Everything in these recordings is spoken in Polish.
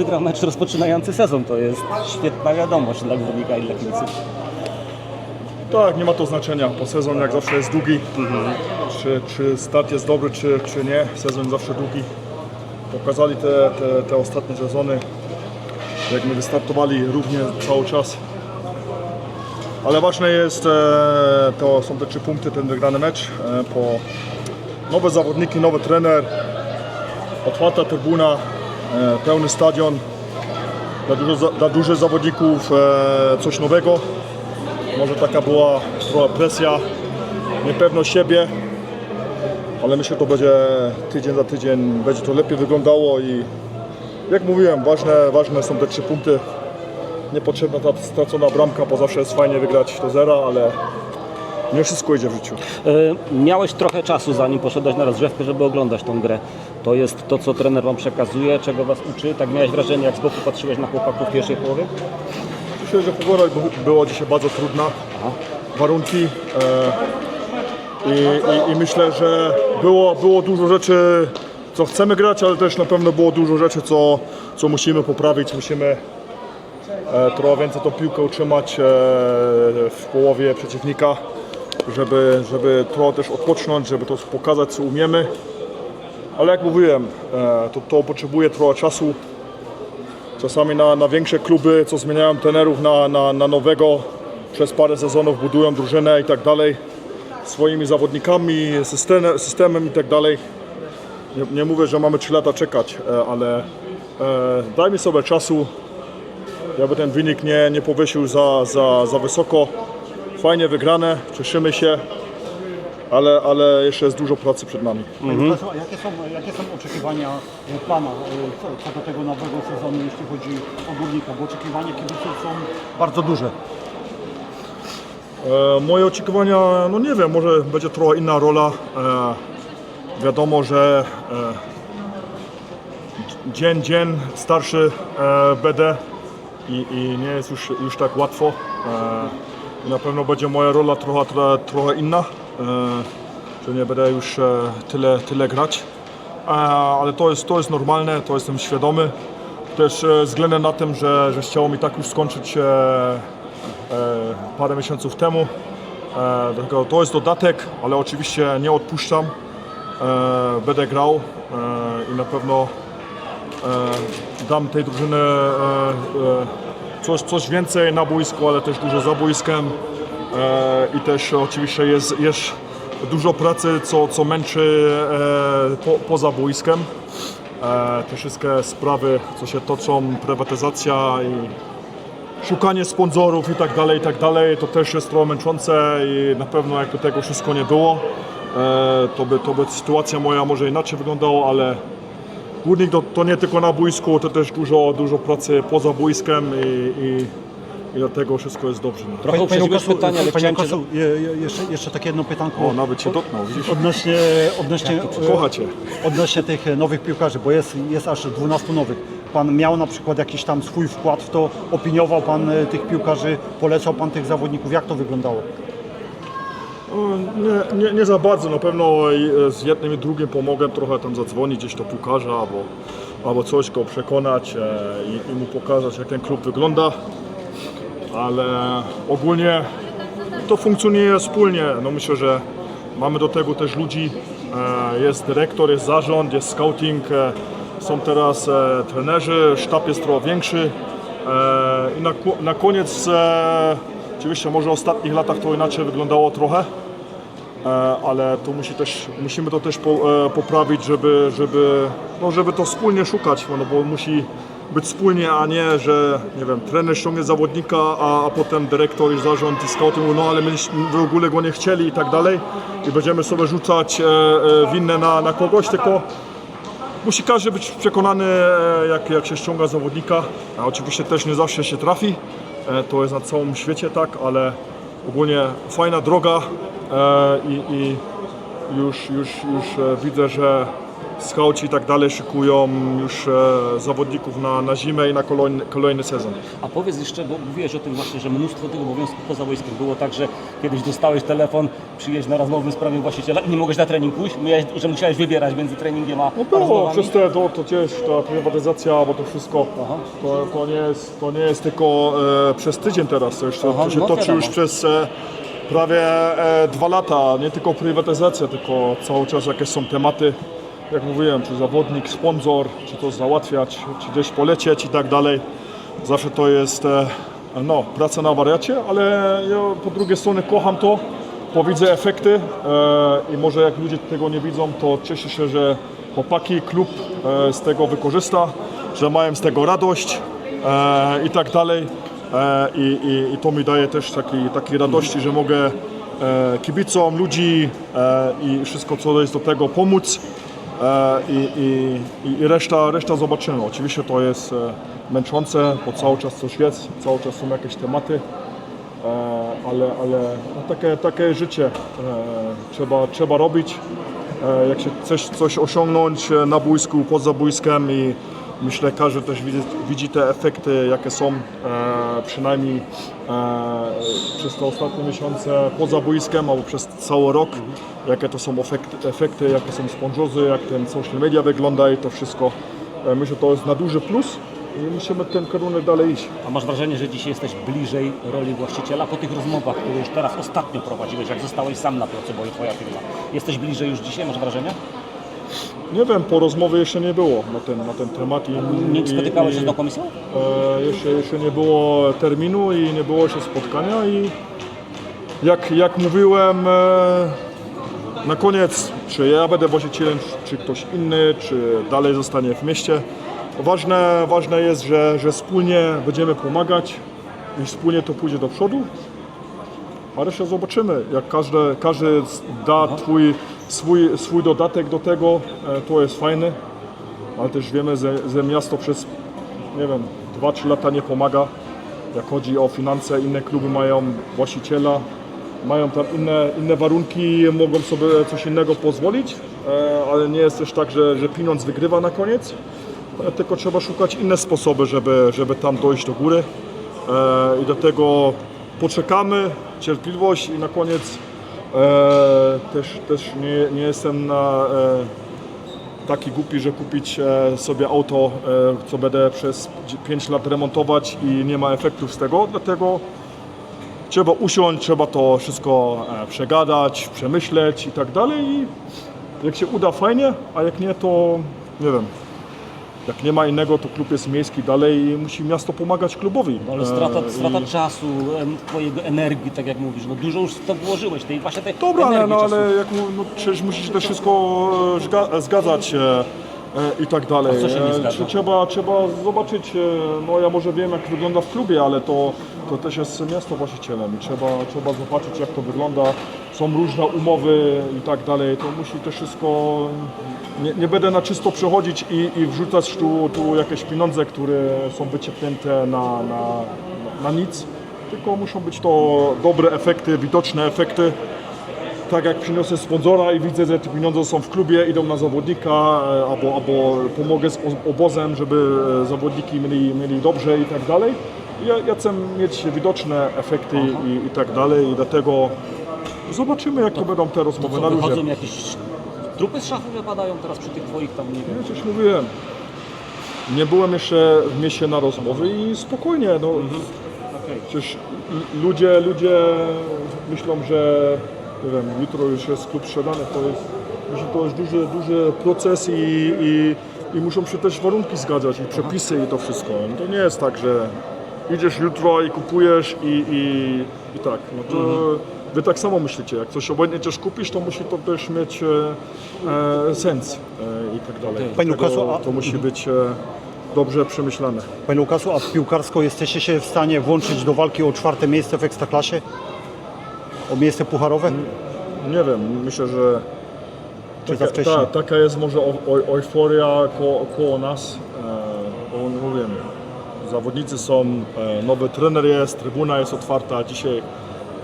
wygrał mecz rozpoczynający sezon. To jest świetna wiadomość dla Górnika i dla kibiców. Tak, nie ma to znaczenia, bo sezon jak zawsze jest długi. Czy, czy start jest dobry, czy, czy nie, sezon zawsze długi. Pokazali te, te, te ostatnie sezony, jak my wystartowali równie cały czas. Ale ważne jest, e, to są te trzy punkty, ten wygrany mecz. E, po nowe zawodniki, nowy trener, otwarta trybuna, pełny stadion. Dla dużo, dla dużo zawodników e, coś nowego. Może taka była presja, niepewność siebie, ale myślę, że to będzie tydzień za tydzień, będzie to lepiej wyglądało i jak mówiłem, ważne, ważne są te trzy punkty. Niepotrzebna ta stracona bramka, bo zawsze jest fajnie wygrać do zera, ale nie wszystko idzie w życiu. E, Miałeś trochę czasu, zanim poszedłeś na rozgrzewkę, żeby oglądać tą grę. To jest to, co trener Wam przekazuje, czego Was uczy. Tak miałeś wrażenie, jak z boku patrzyłeś na chłopaków w pierwszej połowie? Myślę, że pogoda była dzisiaj bardzo trudna. Warunki. E, i, i, I myślę, że było, było dużo rzeczy, co chcemy grać, ale też na pewno było dużo rzeczy, co, co musimy poprawić. Musimy e, trochę więcej tą piłkę utrzymać e, w połowie przeciwnika, żeby, żeby trochę też odpocząć, żeby to pokazać, co umiemy. Ale jak mówiłem, e, to, to potrzebuje trochę czasu. Czasami na, na większe kluby, co zmieniają trenerów na, na, na nowego, przez parę sezonów budują drużynę i tak dalej, swoimi zawodnikami, systemem, systemem i tak dalej. Nie, nie mówię, że mamy 3 lata czekać, e, ale e, dajmy sobie czasu, żeby ten wynik nie, nie powiesił za, za, za wysoko. Fajnie wygrane, cieszymy się, ale, ale jeszcze jest dużo pracy przed nami. A Jakie są, jakie są oczekiwania e, Pana e, co, co do tego nowego sezonu, jeśli chodzi o Górnika? Bo oczekiwania kibiców są bardzo duże. E, Moje oczekiwania, no nie wiem, może będzie trochę inna rola. E, wiadomo, że e, dzień, dzień starszy e, będę i, i nie jest już, już tak łatwo. E, na pewno będzie moja rola trochę, trochę, trochę inna, że nie będę już e, tyle, tyle grać. E, ale to jest, to jest normalne, to jestem świadomy. Też e, względem na tym, że, że chciało mi tak już skończyć e, e, parę miesięcy temu. E, dlatego to jest dodatek, ale oczywiście nie odpuszczam. E, będę grał e, i na pewno e, dam tej drużyny e, e, coś, coś więcej na boisku, ale też dużo za boiskiem. E, I też oczywiście jest, jest dużo pracy, co, co męczy e, po, poza boiskiem. E, te wszystkie sprawy, co się toczą, prywatyzacja i szukanie sponsorów i tak dalej, i tak dalej, to też jest trochę męczące i na pewno jakby tego wszystko nie było, to by, to by sytuacja moja może inaczej wyglądała, ale górnik to, to nie tylko na boisku, to też dużo, dużo pracy poza boiskiem i, i, i dlatego wszystko jest dobrze. No. Trochę uprzedziłeś pytanie, ale Panie chciałem cię... Łukaszu, je- je- jeszcze, jeszcze takie jedno pytanko. O, nawet się dotknął, widzisz? Odnośnie, odnośnie, Kocha cię. odnośnie tych nowych piłkarzy, bo jest, jest aż 12 nowych. Pan miał na przykład jakiś tam swój wkład w to, opiniował Pan e, tych piłkarzy, polecał Pan tych zawodników, jak to wyglądało? Nie, nie, nie za bardzo, na pewno e, z jednym i drugim pomogę trochę tam zadzwonić gdzieś do piłkarza albo, albo coś go przekonać e, i, i mu pokazać jak ten klub wygląda, ale ogólnie to funkcjonuje wspólnie, no myślę, że mamy do tego też ludzi, e, jest dyrektor, jest zarząd, jest scouting, e, są teraz e, trenerzy, sztab jest trochę większy. I na, na koniec oczywiście może w ostatnich latach to inaczej wyglądało trochę, ale to musi też, musimy to też po, poprawić, żeby, żeby, no, żeby to wspólnie szukać, no bo musi być wspólnie, a nie, że nie wiem, trener ściągnie zawodnika, a, a potem dyrektor i zarząd i scouting mówią, no ale my w ogóle go nie chcieli i tak dalej i będziemy sobie rzucać e, e, winne na, na kogoś, tylko musi każdy być przekonany, e, jak, jak się ściąga zawodnika, a oczywiście też nie zawsze się trafi, e, to jest na całym świecie tak, ale ogólnie fajna droga e, i, i już, już, już e, widzę, że skauci i tak dalej szykują już e, zawodników na, na zimę i na kolejny, kolejny sezon. A powiedz jeszcze, bo mówiłeś o tym właśnie, że mnóstwo tych obowiązków poza było tak, że kiedyś dostałeś telefon, przyjeźdź na rozmowę w sprawie właściciela i nie mogłeś na trening pójść, miałeś, że musiałeś wybierać między treningiem a No było, przez te, to, to też ta prywatyzacja, bo to wszystko, Aha. to, to, nie, jest, to nie jest tylko e, przez tydzień teraz, to, to, Aha, to się no toczy wiadomo. już przez e, prawie e, dwa lata, nie tylko prywatyzacja, tylko cały czas jakieś są tematy, jak mówiłem, czy zawodnik, sponsor, czy to załatwiać, czy gdzieś polecieć i tak dalej. Zawsze to jest e, no, praca na wariacie, ale ja po drugiej stronie kocham to, bo widzę efekty e, i może jak ludzie tego nie widzą, to cieszę się, że chłopaki, klub e, z tego wykorzysta, że mają z tego radość i tak dalej. I, i, I to mi daje też takiej taki radości, że mogę kibicom, ludzi i wszystko co jest do tego pomóc. E, i, i, i- reszta, reszta zobaczymy. Oczywiście to jest e, męczące, bo cały czas coś jest, cały czas są jakieś tematy, e, ale, ale no, takie, takie życie trzeba, trzeba robić. Jak się chcesz coś osiągnąć na boisku, poza boiskiem i myślę każdy też widzi, widzi te efekty, jakie są e, przynajmniej e, przez te ostatnie miesiące poza boiskiem albo przez cały rok, jakie to są efekty, efekty jakie są sponsorzy, jak ten social media wygląda i to wszystko. E, myślę, to jest na duży plus i musimy ten kierunek dalej iść. A masz wrażenie, że dzisiaj jesteś bliżej roli właściciela po tych rozmowach, które już teraz ostatnio prowadziłeś, jak zostałeś sam na placu boju, twoja firma. Jesteś bliżej już dzisiaj, masz wrażenie? Nie wiem, po rozmowie jeszcze nie było na ten, na ten temat. I, Nie spotykałeś się z tą komisją? E, jeszcze, jeszcze nie było terminu i nie było jeszcze spotkania i jak, jak mówiłem e, na koniec, czy ja będę właścicielem, czy ktoś inny, czy dalej zostanie w mieście. Ważne, ważne jest, że, że wspólnie będziemy pomagać i wspólnie to pójdzie do przodu. A resztę zobaczymy, jak każdy, każdy da twój, swój, swój dodatek do tego, e, to jest fajne. Ale też wiemy, że, że miasto przez nie wiem, 2-3 lata nie pomaga. Jak chodzi o finanse, inne kluby mają właściciela, mają tam inne, inne warunki, mogą sobie coś innego pozwolić, e, ale nie jest też tak, że, że pieniądz wygrywa na koniec, e, tylko trzeba szukać inne sposoby, żeby, żeby tam dojść do góry i do tego poczekamy, cierpliwość i na koniec też, też nie, nie jestem na e, taki głupi, że kupić e, sobie auto, e, co będę przez 5 lat remontować i nie ma efektów z tego, dlatego trzeba usiąść, trzeba to wszystko e, przegadać, przemyśleć i tak dalej i jak się uda fajnie, a jak nie to nie wiem. Jak nie ma innego, to klub jest miejski dalej i musi miasto pomagać klubowi. No, ale strata, E, strata i- czasu, em, twojego energii, tak jak mówisz, no dużo już w to włożyłeś, tej właśnie tej Dobra, ale, energii no, czasu. ale jak, mu- no, przecież musisz też wszystko e, zga- zgadzać e, e, i tak dalej. A co się nie E, zgadza? czy Trzeba, trzeba zobaczyć, e, no ja może wiem jak wygląda w klubie, ale to, to też jest miasto właścicielem i trzeba, trzeba zobaczyć jak to wygląda. Są różne umowy i tak dalej, to musi też wszystko, nie, nie będę na czysto przechodzić i, i wrzucać tu, tu jakieś pieniądze, które są wyciepnięte na, na, na nic, tylko muszą być to dobre efekty, widoczne efekty tak jak przyniosę sponsora i widzę, że te pieniądze są w klubie, idą na zawodnika, e, albo, albo pomogę z obozem, żeby e, zawodniki mieli, mieli dobrze i tak dalej. Ja, ja chcę mieć widoczne efekty i, i tak dalej i dlatego zobaczymy jak to, będą te To rozmowy co, na luzie. jakieś trupy z szachu wypadają teraz przy tych twoich tam, nie wiem. Ja coś mówiłem. Nie byłem jeszcze w mieście na rozmowy i spokojnie, no. Okej. Przecież l- ludzie, ludzie myślą, że nie wiem, jutro już jest klub sprzedany, to jest, myślę, to jest duży, duży proces i, i, i muszą się też warunki zgadzać i przepisy i to wszystko. No to nie jest tak, że idziesz jutro i kupujesz i, i, i tak. No to wy tak samo myślicie, jak coś obojętnie kupisz, to musi to też mieć e, e, sens e, i tak dalej. Panie Łukasu, a- to musi być e, dobrze przemyślane. Panie Łukasu, a piłkarsko jesteście się w stanie włączyć do walki o czwarte miejsce w Ekstraklasie? O miejsce pucharowe? Nie wiem, myślę, że Czy za wcześnie? ta, taka jest może euforia koło, koło nas. E, bo mówię, zawodnicy są, e, nowy trener jest, trybuna jest otwarta, dzisiaj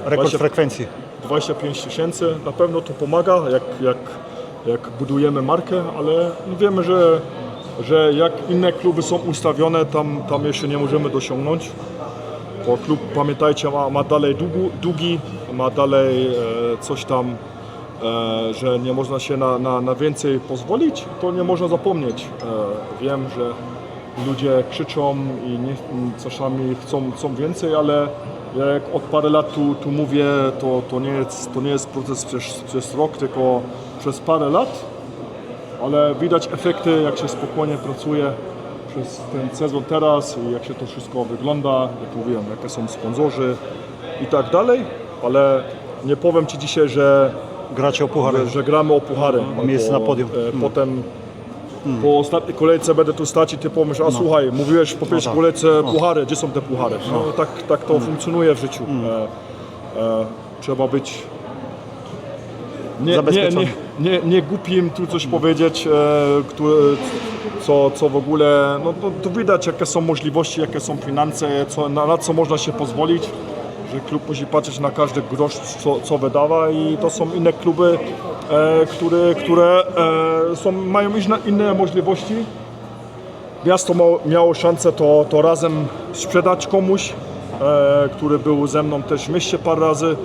Rekord Właśnie- frekwencji. 25 tysięcy. Na pewno to pomaga, jak, jak jak budujemy markę, ale wiemy, że, że jak inne kluby są ustawione, tam, tam jeszcze nie możemy dosiągnąć. Bo klub, pamiętajcie, ma, ma dalej długu, długi, ma dalej e, coś tam, e, że nie można się na, na, na więcej pozwolić, to nie można zapomnieć. E, wiem, że ludzie krzyczą i nie, czasami chcą, chcą więcej, ale ja jak od parę lat tu, tu mówię, to, to, nie jest, to nie jest proces przez, przez rok, tylko przez parę lat, ale widać efekty, jak się spokojnie pracuje przez ten sezon teraz i jak się to wszystko wygląda, jak mówiłem, jakie są sponsorzy i tak dalej, ale nie powiem Ci dzisiaj, że, Gracie o puchar. że, gramy o puchary. Miejsce bo, na podium. E, Mm. Potem po ostatniej kolejce będę tu stać i Ty pomyśl, a słuchaj, mówiłeś po pierwszej tak. kolejce puchary, gdzie są te puchary? No, tak, tak to funkcjonuje w życiu. E, e, trzeba być nie, nie, Zabezpieczony. nie, nie, nie głupim tu coś powiedzieć, e, które, co, co w ogóle, no to, to widać jakie są możliwości, jakie są finanse, co, na, na co można się pozwolić, że klub musi patrzeć na każdy grosz, co, co wydawa i to są inne kluby, e, które, które e, są, mają inne, inne możliwości. Miasto miało, miało szansę to, to razem sprzedać komuś, e, który był ze mną też w mieście parę razy.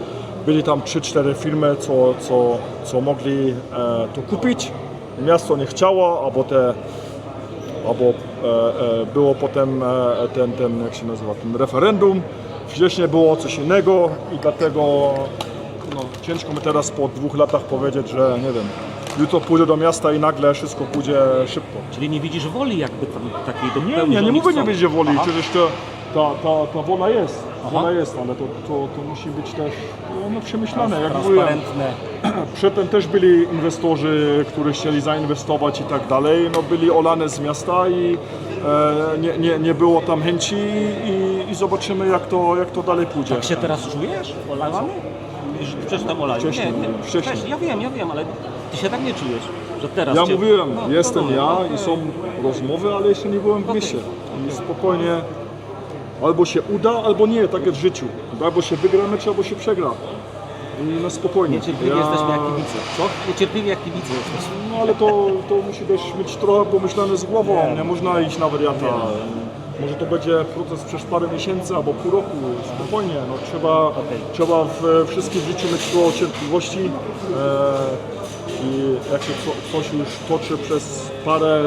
Byli tam 3-4 firmy, co, co, co mogli e, to kupić. Miasto nie chciało, albo te albo e, e, było potem e, ten, ten, jak się nazywa, ten referendum. Wcześniej było coś innego i dlatego no, ciężko mi teraz po dwóch latach powiedzieć, że nie wiem, jutro pójdę do miasta i nagle wszystko pójdzie szybko. Czyli nie widzisz woli jakby tam takiej do Nie, nie, nie mówię, nie będzie woli, Aha. przecież to, ta, ta, ta wola jest, Aha. wola jest, ale to, to, to musi być też no, przemyślane, jak mówiłem. Przedtem też byli inwestorzy, którzy chcieli zainwestować i tak dalej, no byli olane z miasta i e, nie, nie, nie było tam chęci i, i zobaczymy jak to, jak to dalej pójdzie. Jak się teraz czujesz? Olany? Już Przecież tam olali. Wcześniej, nie, nie, wcześniej. Ja wiem, ja wiem, ale ty się tak nie czujesz, że teraz Ja cię... mówiłem, No, jestem no, no, ja i są rozmowy, ale jeszcze nie byłem w Okej. mieście. I spokojnie albo się uda, albo nie, tak jak w życiu. Albo się wygra mecz, albo się przegra. I na spokojnie. Niecierpliwi jesteśmy jak kibice. Co? Niecierpliwi jak kibice jesteśmy. No ale to, to musi też mieć trochę pomyślane z głową, nie, można iść na wariata. Może to będzie proces przez parę miesięcy albo pół roku, spokojnie. No, trzeba, trzeba w wszystkim życiu mieć trochę cierpliwości e, i jak się co, coś już toczy przez parę,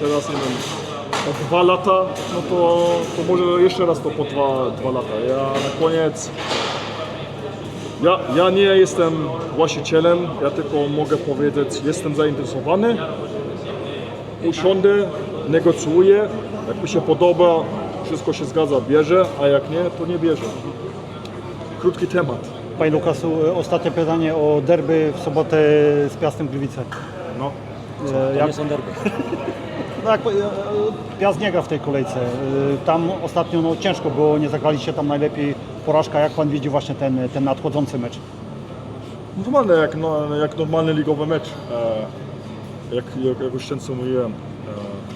teraz nie wiem, dwa lata, no to, to może jeszcze raz to po dwa, dwa lata. Ja na koniec ja, ja nie jestem właścicielem, ja tylko mogę powiedzieć, jestem zainteresowany, usiądę, negocjuję, jak mi się podoba, wszystko się zgadza, bierze, a jak nie, to nie bierze. Krótki temat. Panie Lukasu, ostatnie pytanie o derby w sobotę z Piastem Gliwice. No. E, To Jak, nie są derby. no jak, e, Piast nie gra w tej kolejce. E, Tam ostatnio no, ciężko było, nie zagraliście tam najlepiej. Porażka, jak Pan widzi właśnie ten, ten nadchodzący mecz? Normalne, jak, no, jak normalny ligowy mecz. E, jak, jak, jak już często mówiłem.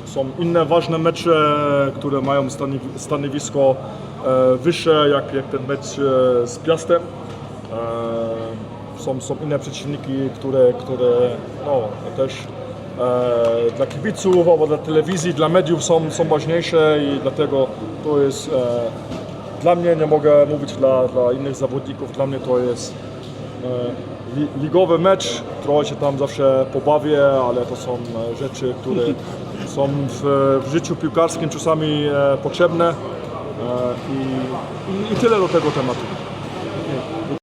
E, są inne ważne mecze, które mają stanowi, stanowisko e, wyższe, jak, jak ten mecz e, z Piastem. E, są, są inne przeciwniki, które, które no, też e, dla kibiców albo dla telewizji, dla mediów są, są ważniejsze i dlatego to jest e, dla mnie, nie mogę mówić dla, dla innych zawodników, dla mnie to jest e, li, ligowy mecz, trochę się tam zawsze pobawię, ale to są e, rzeczy, które są w, w życiu piłkarskim czasami e, potrzebne e, i, i tyle do tego tematu.